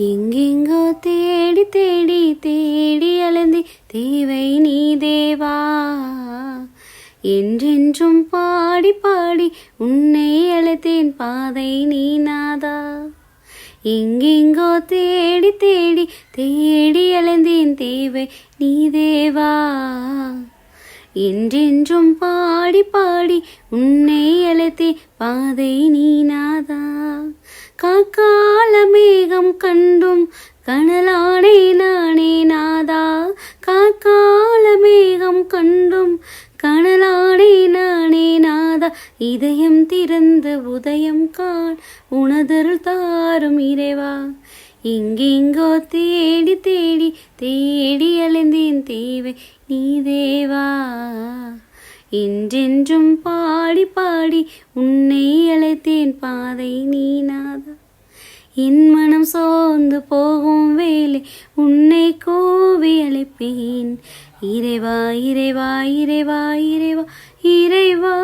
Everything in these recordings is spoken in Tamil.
எங்கெங்கோ தேடி தேடி தேடி அலந்தி தேவை நீ தேவா என்றென்றும் பாடி பாடி உன்னை அழைத்தேன் பாதை நீ நாதா. எங்கெங்கோ தேடி தேடி தேடி அலைந்தேன் தேவை நீ தேவா என்றென்றும் பாடி பாடி உன்னை அழைத்தேன் பாதை நீ நாதா. காக்கால மேகம் கண்டும் கனலானே நானே நாதா. காக்கால மேகம் கண்டும் கனலானே நானே நாதா. இதயம் திறந்து உதயம் காண் உணதருள் தாரும் இறைவா. எங்கெங்கோ தேடி தேடி தேடி அலைந்தேன் தேவை நீ தேவா. என்றென்றும் பாடி பாடி உன்னை அழைத்தேன் பாதை நீ நாதா என் மனம் சோர்ந்து போகும் வேலை உன்னை கோவி அழைப்பேன். இறைவா இறைவா இறைவா இறைவா இறைவா.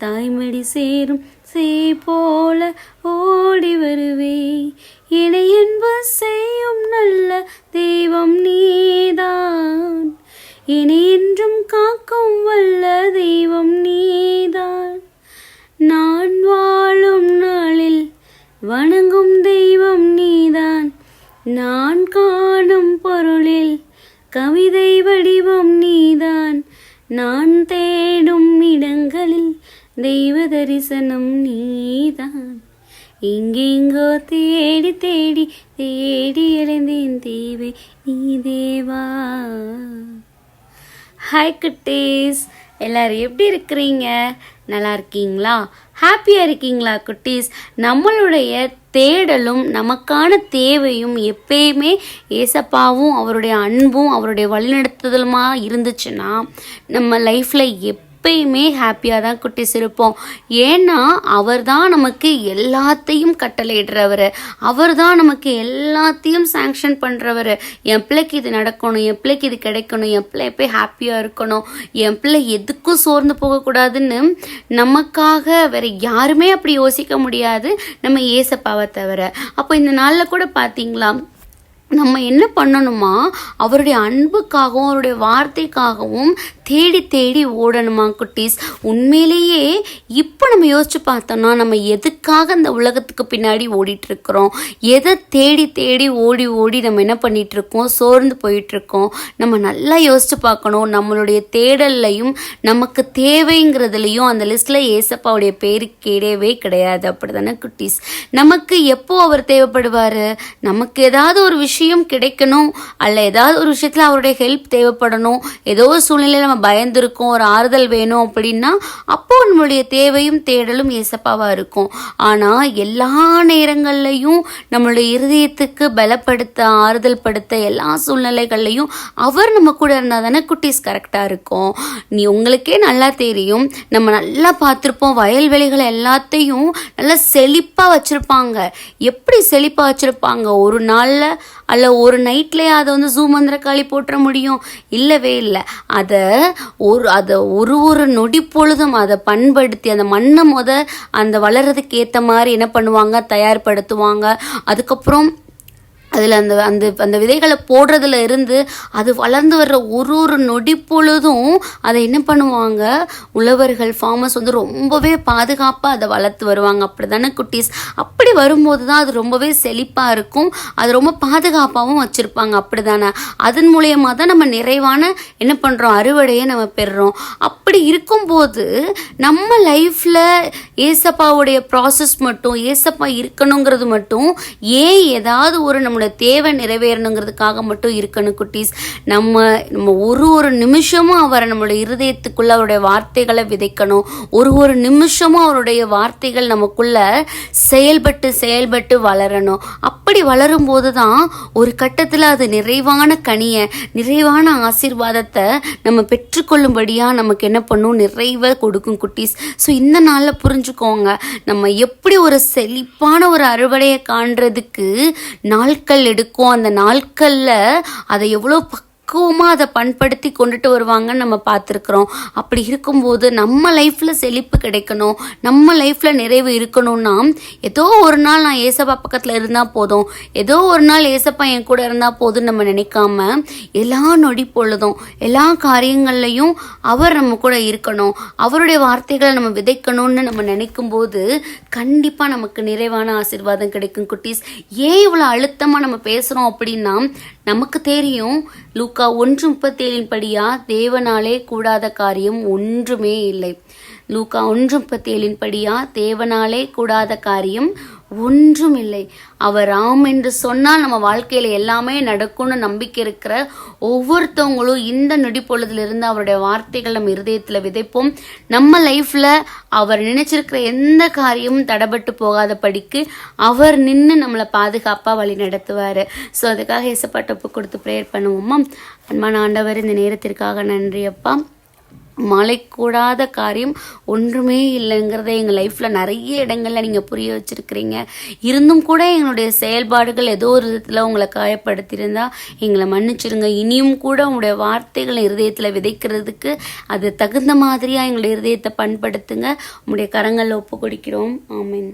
தாய்மடி சேரும் சே போல ஓடி வருவே. இணையன்பு செய்யும் நல்ல தெய்வம் நீதான். இனியின்றும் காக்கும் வல்ல தெய்வம் நீதான். நான் வாழும் நாளில் வணங்கும் தெய்வம் நீதான். நான் காணும் பொருளில் கவிதை வடிவம் நீதான். நான் தேடும் இடங்களில் தெய்வ தரிசனம் நீதான். எங்கெங்கோ தேடி தேடி தேடி அடைந்தேன் தேவை நீ தேவா. ஹாய் குட்டீஸ். எல்லோரும் எப்படி இருக்கிறீங்க? நல்லா இருக்கீங்களா? ஹாப்பியாக இருக்கீங்களா குட்டீஸ்? நம்மளுடைய தேடலும் நமக்கான தேவையும் எப்பயுமே ஏசப்பாவும் அவருடைய அன்பும் அவருடைய வழிநடத்துதலுமாக இருந்துச்சுன்னா நம்ம லைஃப்பில் எப் எப்பயுமே ஹாப்பியாக தான் குட்டிஸ் இருப்போம் ஏன்னா அவர் தான் நமக்கு எல்லாத்தையும் கட்டளையிடுறவர். அவர் தான் நமக்கு எல்லாத்தையும் சாங்ஷன் பண்ணுறவர் என் பிள்ளைக்கு இது நடக்கணும் என் பிள்ளைக்கு இது கிடைக்கணும் என் பிள்ளை எப்போ ஹாப்பியாக இருக்கணும். என் பிள்ளை எதுக்கும் சோர்ந்து போகக்கூடாதுன்னு நமக்காக வேற யாருமே அப்படி யோசிக்க முடியாது. நம்ம ஏசப்பாவை தவிர. அப்போ இந்த நாளில் கூட பார்த்தீங்களா நம்ம என்ன பண்ணணுமா அவருடைய அன்புக்காகவும் அவருடைய வார்த்தைக்காகவும் தேடி தேடி ஓடணுமா குட்டீஸ்? உண்மையிலேயே இப்போ நம்ம யோசிச்சு பார்த்தோம்னா நம்ம எதுக்காக இந்த உலகத்துக்கு பின்னாடி ஓடிட்டு இருக்கிறோம் எதை தேடி தேடி ஓடி ஓடி நம்ம என்ன பண்ணிட்டு இருக்கோம் சோர்ந்து போயிட்டு இருக்கோம் நம்ம நல்லா யோசிச்சு பார்க்கணும். நம்மளுடைய தேடல்லையும் நமக்கு தேவைங்கிறதுலையும் அந்த லிஸ்ட்ல ஏசப்பாவுடைய பேரு கிடையவே கிடையாது. அப்படிதானே குட்டீஸ்? நமக்கு எப்போ அவர் தேவைப்படுவாரு? நமக்கு ஏதாவது ஒரு விஷயம் கிடைக்கணும். அல்ல ஏதாவது ஒரு விஷயத்துல அவருடைய ஹெல்ப் தேவைப்படணும். ஏதோ ஒரு சூழ்நிலையில நம்ம ஒரு ஆறுதல் வேணும் அப்படின்னா அப்போ நம்மளுடைய தேவையும் தேடலும் ஏசப்பாவா இருக்கும். ஆனால் எல்லா நேரங்கள்லையும் நம்மளுடைய இருதயத்துக்கு பலப்படுத்த ஆறுதல் படுத்த எல்லா சூழ்நிலைகள்லையும் அவர் நம்ம கூட இருந்தால் தானே குட்டீஸ் கரெக்டாக இருக்கும். நீ உங்களுக்கே நல்லா தெரியும். நம்ம நல்லா பார்த்துருப்போம். வயல்வெளிகள் எல்லாத்தையும் நல்லா செழிப்பாக வச்சுருப்பாங்க. எப்படி செழிப்பாக வச்சுருப்பாங்க? ஒரு நாளில் அல்ல ஒரு நைட்லேயே அதை வந்து ஜூ மந்திரக்காளி போட்டுற முடியும்? இல்லவே இல்லை. அதை ஒரு அதை ஒரு ஒரு நொடி பொழுதும் அதை பண்படுத்தி அந்த மண்ணை முத அந்த வளர்கிறதுக்கு ஏற்ற மாதிரி என்ன பண்ணுவாங்க? தயார்படுத்துவாங்க. அதுக்கப்புறம் அதில் அந்த அந்த அந்த விதைகளை போடுறதுல இருந்து அது வளர்ந்து வர்ற ஒரு ஒரு நொடி பொழுதும் அதை என்ன பண்ணுவாங்க? உழவர்கள் ஃபார்மர்ஸ் வந்து ரொம்பவே பாதுகாப்பாக அதை வளர்த்து வருவாங்க. அப்படி தானே குட்டீஸ்? அப்படி வரும்போது தான் அது ரொம்பவே செழிப்பாக இருக்கும். அது ரொம்ப பாதுகாப்பாகவும் வச்சுருப்பாங்க. அப்படி தானே அதன் மூலயமா தான் நம்ம நிறைவான என்ன பண்ணுறோம் அறுவடையை நம்ம பெறுறோம். அப்படி இருக்கும்போது நம்ம லைஃப்பில் ஏசப்பாவுடைய ப்ராசஸ் மட்டும் ஏசப்பா இருக்கணுங்கிறது மட்டும் ஏன் ஏதாவது ஒரு நம்மளோட தேவை நிறைவேறணுங்கிறதுக்காக மட்டும் இருக்கணும் குட்டீஸ். நம்ம நம்ம ஒரு ஒரு நிமிஷமும் அவரை நம்மளோட இருதயத்துக்குள்ள அவருடைய வார்த்தைகளை விதைக்கணும். ஒரு ஒரு நிமிஷமும் அவருடைய வார்த்தைகள் நமக்குள்ள செயல்பட்டு செயல்பட்டு வளரணும். அப்படி வளரும்போது தான் ஒரு கட்டத்தில் அது நிறைவான கனியை நிறைவான ஆசீர்வாதத்தை நம்ம பெற்றுக்கொள்ளும்படியாக நமக்கு என்ன பண்ணும்? நிறைவை கொடுக்கும் குட்டீஸ். ஸோ இந்த நாளில் புரிஞ்சுக்கோங்க. நம்ம எப்படி ஒரு செழிப்பான ஒரு அறுவடையை காண்றதுக்கு நாட்கள் எடுக்கும் அந்த நாட்களில் அதை எவ்வளோ பக்குவமாக அதை பண்படுத்தி கொண்டுட்டு வருவாங்கன்னு நம்ம பார்த்துருக்குறோம். அப்படி இருக்கும்போது நம்ம லைஃப்பில் செழிப்பு கிடைக்கணும். நம்ம லைஃப்பில் நிறைவு இருக்கணும்னா ஏதோ ஒரு நாள் நான் ஏசப்பா பக்கத்தில் இருந்தால் போதும். ஏதோ ஒரு நாள் ஏசப்பா என் கூட இருந்தால் போதும்னு நம்ம நினைக்காம எல்லா நொடி பொழுதும் எல்லா காரியங்கள்லையும் அவர் நம்ம கூட இருக்கணும். அவருடைய வார்த்தைகளை நம்ம விதைக்கணும்னு நம்ம நினைக்கும் போது கண்டிப்பாக நமக்கு நிறைவான ஆசீர்வாதம் கிடைக்கும் குட்டீஸ். ஏன் இவ்வளோ அழுத்தமாக நம்ம பேசுகிறோம் அப்படின்னா நமக்கு தெரியும் லூக்கா ஒன்று முப்பத்தேழின் படியா தேவனாலே கூடாத காரியம் ஒன்றுமே இல்லை. லூக்கா ஒன்று முப்பத்தேழின் படியா தேவனாலே கூடாத காரியம் ஒன்றும் இல்லை அவர் ஆம் என்று சொன்னால் நம்ம வாழ்க்கையில எல்லாமே நடக்கும்னு நம்பிக்கை இருக்கிற ஒவ்வொருத்தவங்களும் இந்த நொடி பொழுதிலிருந்து அவருடைய வார்த்தைகள் நம்ம இருதயத்துல விதைப்போம். நம்ம லைஃப்ல அவர் நினைச்சிருக்கிற எந்த காரியமும் தடபட்டு போகாத படிக்கு அவர் நின்று நம்மளை பாதுகாப்பா வழி நடத்துவாரு. ஸோ அதுக்காக இசப்பாட்டப்பு கொடுத்து ப்ரேயர் பண்ணுவோமா? அன்பான ஆண்டவர் இந்த நேரத்திற்காக நன்றி அப்பா மலைக்கூடாத காரியம் ஒன்றுமே இல்லைங்கிறத எங்கள் லைஃப்பில் நிறைய இடங்களில் நீங்கள் புரிய வச்சுருக்கிறீங்க. இருந்தும் கூட எங்களுடைய செயல்பாடுகள் ஏதோ ஒரு விதத்தில் உங்களை காயப்படுத்தியிருந்தால் எங்களை மன்னிச்சிருங்க. இனியும் கூட உங்களுடைய வார்த்தைகளை இருதயத்தில் விதைக்கிறதுக்கு அது தகுந்த மாதிரியாக எங்களுடைய இருதயத்தை பண்படுத்துங்க. உங்களுடைய கரங்களில் ஒப்பு கொடுக்கிறோம் ஆமீன்.